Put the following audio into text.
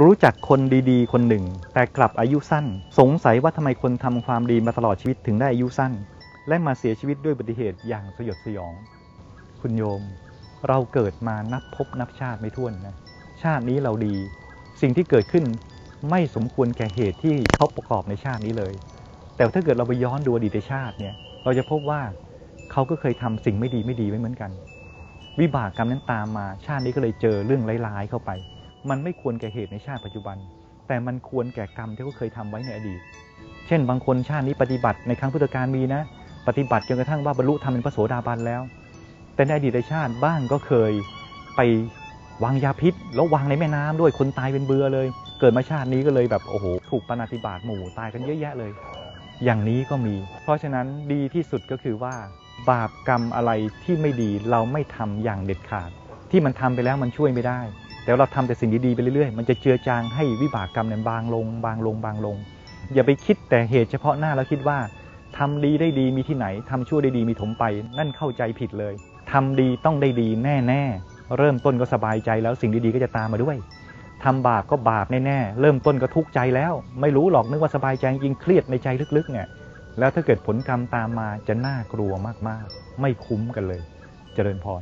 รู้จักคนดีๆ คนหนึ่ง แต่กลับอายุสั้น สงสัยว่าทำไมคนทำความดีมาตลอดชีวิตถึงได้อายุสั้น และมาเสียชีวิตด้วยอุบัติเหตุอย่างสยดสยอง คุณโยม เราเกิดมานับพบนับชาติไม่ถ้วนนะ ชาตินี้เราดี สิ่งที่เกิดขึ้นไม่สมควรแก่เหตุที่เขาประกอบในชาตินี้เลย แต่ถ้าเกิดเราไปย้อนดูอดีตชาติเนี่ย เราจะพบว่าเขาก็เคยทำสิ่งไม่ดีไม่ดีไว้เหมือนกัน วิบากกรรมนั้นตามมา ชาตินี้ก็เลยเจอเรื่องร้ายๆเข้าไป มันไม่ควรแก่เหตุในชาติปัจจุบัน แต่มันควรแก่กรรมที่เขาเคยทำไว้ในอดีต เช่น บางคนชาตินี้ปฏิบัติในครั้งพุทธกาลมีนะ ปฏิบัติจนกระทั่งว่าบรรลุธรรมเป็นพระโสดาบันแล้ว แต่ในอดีตชาติบ้างก็เคยไปวางยาพิษ แล้ววางในแม่น้ำด้วยคนตายเป็นเบือเลย เกิดมาชาตินี้ก็เลยแบบโอ้โหถูกปฏิบาตหมู่ตายกันเยอะแยะเลย อย่างนี้ก็มี เพราะฉะนั้นดีที่สุดก็คือว่า บาปกรรมอะไรที่ไม่ดีเราไม่ทำอย่างเด็ดขาด ที่มันทำไปแล้วมันช่วยไม่ได้ แต่เราทำแต่สิ่งดีๆไปเรื่อยๆ มันจะเจือจางให้วิบากกรรมเนั้นบางลง บางลง บางลง อย่าไปคิดแต่เหตุเฉพาะหน้าแล้วคิดว่าทำดีได้ดีมีที่ไหนทำชั่วได้ดีมีถมไป นั่นเข้าใจผิดเลยทำดีต้องได้ดีแน่ๆ เริ่มต้นก็สบายใจแล้วสิ่งดีๆก็จะตามมาด้วยทำบาปก็บาปแน่ๆ เริ่มต้นก็ทุกข์ใจแล้ว ไม่รู้หรอกนึกว่าสบายใจจริงเครียดในใจลึกๆเนี่ย แล้วถ้าเกิดผลกรรมตามมาจะน่ากลัวมากๆ ไม่คุ้มกันเลย เจริญพร